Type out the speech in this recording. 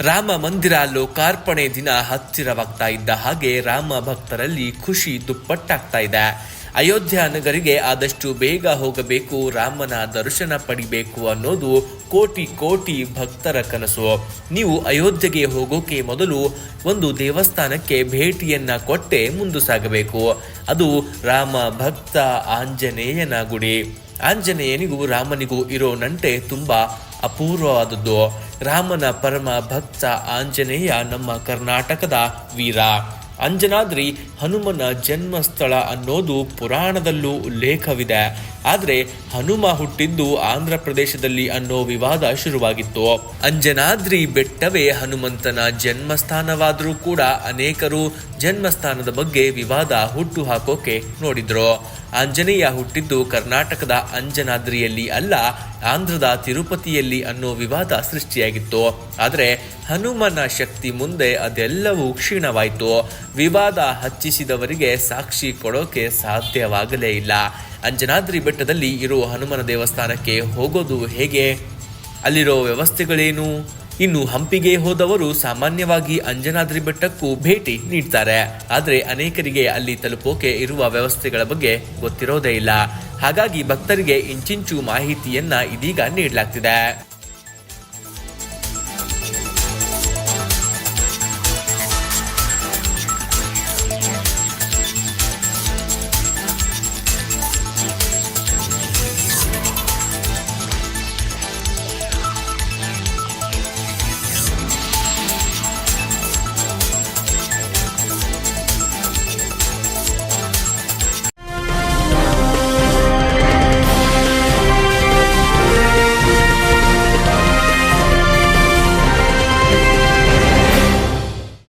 ರಾಮ ಮಂದಿರ ಲೋಕಾರ್ಪಣೆ ದಿನ ಹತ್ತಿರವಾಗ್ತಾ ಇದ್ದ ಹಾಗೆ ರಾಮ ಭಕ್ತರಲ್ಲಿ ಖುಷಿ ದುಪ್ಪಟ್ಟಾಗ್ತಾ ಇದೆ. ಅಯೋಧ್ಯ ನಗರಿಗೆ ಆದಷ್ಟು ಬೇಗ ಹೋಗಬೇಕು, ರಾಮನ ದರ್ಶನ ಪಡಿಬೇಕು ಅನ್ನೋದು ಕೋಟಿ ಕೋಟಿ ಭಕ್ತರ ಕನಸು. ನೀವು ಅಯೋಧ್ಯೆಗೆ ಹೋಗೋಕೆ ಮೊದಲು ಒಂದು ದೇವಸ್ಥಾನಕ್ಕೆ ಭೇಟಿಯನ್ನ ಕೊಟ್ಟೆ ಮುಂದು ಸಾಗಬೇಕು. ಅದು ರಾಮ ಭಕ್ತ ಆಂಜನೇಯನ ಗುಡಿ. ಆಂಜನೇಯನಿಗೂ ರಾಮನಿಗೂ ಇರೋ ನಂಟೆ ತುಂಬಾ ಅಪೂರ್ವವಾದದ್ದು. ರಾಮನ ಪರಮ ಭಕ್ತ ಆಂಜನೇಯ ನಮ್ಮ ಕರ್ನಾಟಕದ ವೀರ. ಅಂಜನಾದ್ರಿ ಹನುಮನ ಜನ್ಮಸ್ಥಳ ಅನ್ನೋದು ಪುರಾಣದಲ್ಲೂ ಉಲ್ಲೇಖವಿದೆ. ಆದರೆ ಹನುಮ ಹುಟ್ಟಿದ್ದು ಆಂಧ್ರ ಪ್ರದೇಶದಲ್ಲಿ ಅನ್ನೋ ವಿವಾದ ಶುರುವಾಗಿತ್ತು. ಅಂಜನಾದ್ರಿ ಬೆಟ್ಟವೇ ಹನುಮಂತನ ಜನ್ಮಸ್ಥಾನವಾದರೂ ಕೂಡ ಅನೇಕರು ಜನ್ಮಸ್ಥಾನದ ಬಗ್ಗೆ ವಿವಾದ ಹುಟ್ಟು ಹಾಕೋಕೆ ನೋಡಿದ್ರು. ಆಂಜನೇಯ ಹುಟ್ಟಿದ್ದು ಕರ್ನಾಟಕದ ಅಂಜನಾದ್ರಿಯಲ್ಲಿ ಅಲ್ಲ, ಆಂಧ್ರದ ತಿರುಪತಿಯಲ್ಲಿ ಅನ್ನೋ ವಿವಾದ ಸೃಷ್ಟಿಯಾಗಿತ್ತು. ಆದರೆ ಹನುಮನ ಶಕ್ತಿ ಮುಂದೆ ಅದೆಲ್ಲವೂ ಕ್ಷೀಣವಾಯಿತು. ವಿವಾದ ಹಚ್ಚಿಸಿದವರಿಗೆ ಸಾಕ್ಷಿ ಕೊಡೋಕೆ ಸಾಧ್ಯವಾಗಲೇ ಇಲ್ಲ. ಅಂಜನಾದ್ರಿ ಬೆಟ್ಟದಲ್ಲಿ ಇರುವ ಹನುಮನ ದೇವಸ್ಥಾನಕ್ಕೆ ಹೋಗೋದು ಹೇಗೆ? ಅಲ್ಲಿರೋ ವ್ಯವಸ್ಥೆಗಳೇನು? ಇನ್ನು ಹಂಪಿಗೆ ಹೋದವರು ಸಾಮಾನ್ಯವಾಗಿ ಅಂಜನಾದ್ರಿ ಬೆಟ್ಟಕ್ಕೂ ಭೇಟಿ ನೀಡ್ತಾರೆ. ಆದರೆ ಅನೇಕರಿಗೆ ಅಲ್ಲಿ ತಲುಪೋಕೆ ಇರುವ ವ್ಯವಸ್ಥೆಗಳ ಬಗ್ಗೆ ಗೊತ್ತಿರೋದೇ ಇಲ್ಲ. ಹಾಗಾಗಿ ಭಕ್ತರಿಗೆ ಇಂಚಿಂಚು ಮಾಹಿತಿಯನ್ನ ಇದೀಗ ನೀಡಲಾಗ್ತಿದೆ.